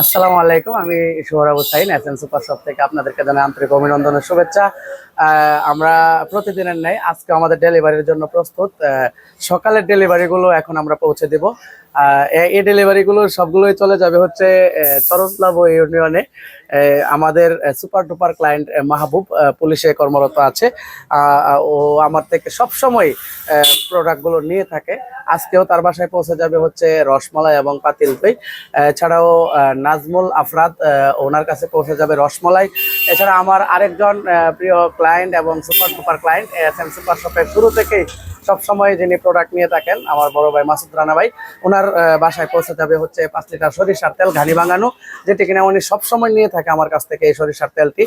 আসসালামু আলাইকুম, আমি Sohrab S N super shop থেকে আপনাদেরকে জানাই আন্তরিক অভিনন্দন শুভেচ্ছা। আমরা প্রতিদিনের ন্যায়, আজকে আমাদের ডেলিভারির জন্য প্রস্তুত। সকালের ডেলিভারিগুলো এখন আমরা পৌঁছে দেব। এই ডেলিভারিগুলো সবগুলোই চলে যাবে হচ্ছে চরসলাভ ইউনিয়নে। আমাদের সুপার টুপার ক্লায়েন্ট মাহবুব পুলিশে কর্মরত আছে। ও আমার থেকে সবসময় প্রোডাক্টগুলো নিয়ে থাকে। আজকেও তার বাসায় পৌঁছে যাবে হচ্ছে রসমালাই এবং পাতিল দই। এছাড়াও নাজমুল আফরাদ ওনার কাছে পৌঁছে যাবে রসমালাই। এছাড়া আমার আরেকজন প্রিয় ক্লায়েন্ট এবং super super client S M super শপের শুরু থেকেই সবসময় যিনি প্রোডাক্ট নিয়ে থাকেন, আমার বড় ভাই মাসুদ রানা ভাই ওনার বাসায় পৌঁছে যাবে হচ্ছে পাঁচ লিটার সরিষার তেল ঘানি ভাঙানো, যেটি কিনা উনি সবসময় নিয়ে থাকে আমার কাছ থেকে এই সরিষার তেলটি।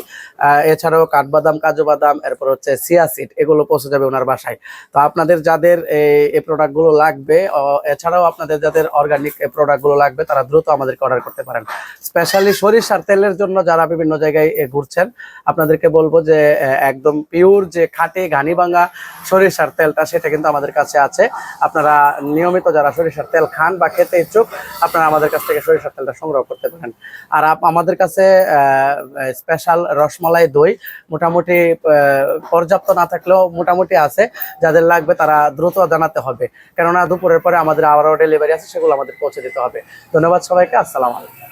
এছাড়াও কাঠবাদাম, কাজু বাদাম, এরপর হচ্ছে সিয়া সিড এগুলো পৌঁছে যাবে ওনার বাসায়। তো আপনাদের যাদের এই- প্রোডাক্টগুলো লাগবে এছাড়াও আপনাদের যাদের অর্গানিক প্রোডাক্টগুলো লাগবে, তারা দ্রুত আমাদেরকে অর্ডার করতে পারেন। স্পেশালি সরিষার তেলের জন্য যারা বিভিন্ন জায়গায় ঘুরছেন, আপনাদেরকে বলব যে একদম পিওর যে খাটে ঘানি ভাঙা সরিষার তেলটা, সেটা কিন্তু আমাদের কাছে আছে। আপনারা নিয়মিত যারা সরিষার তেল খান বা খেতে ইচ্ছুক, আপনারা আমাদের কাছ থেকে সরিষার তেলটা সংগ্রহ করতে পারেন। আর আমাদের কাছে স্পেশাল রসমালাই দই মোটামুটি পর্যাপ্ত না থাকলেও মোটামুটি আছে। যাদের লাগবে তারা দ্রুত জানাতে হবে। কেননা দুপুরের পরে আমাদের আবারও ডেলিভারি আছে, সেগুলো আমাদের পৌঁছে দিতে হবে। ধন্যবাদ সবাইকে, আসসালাম আলাইকুম।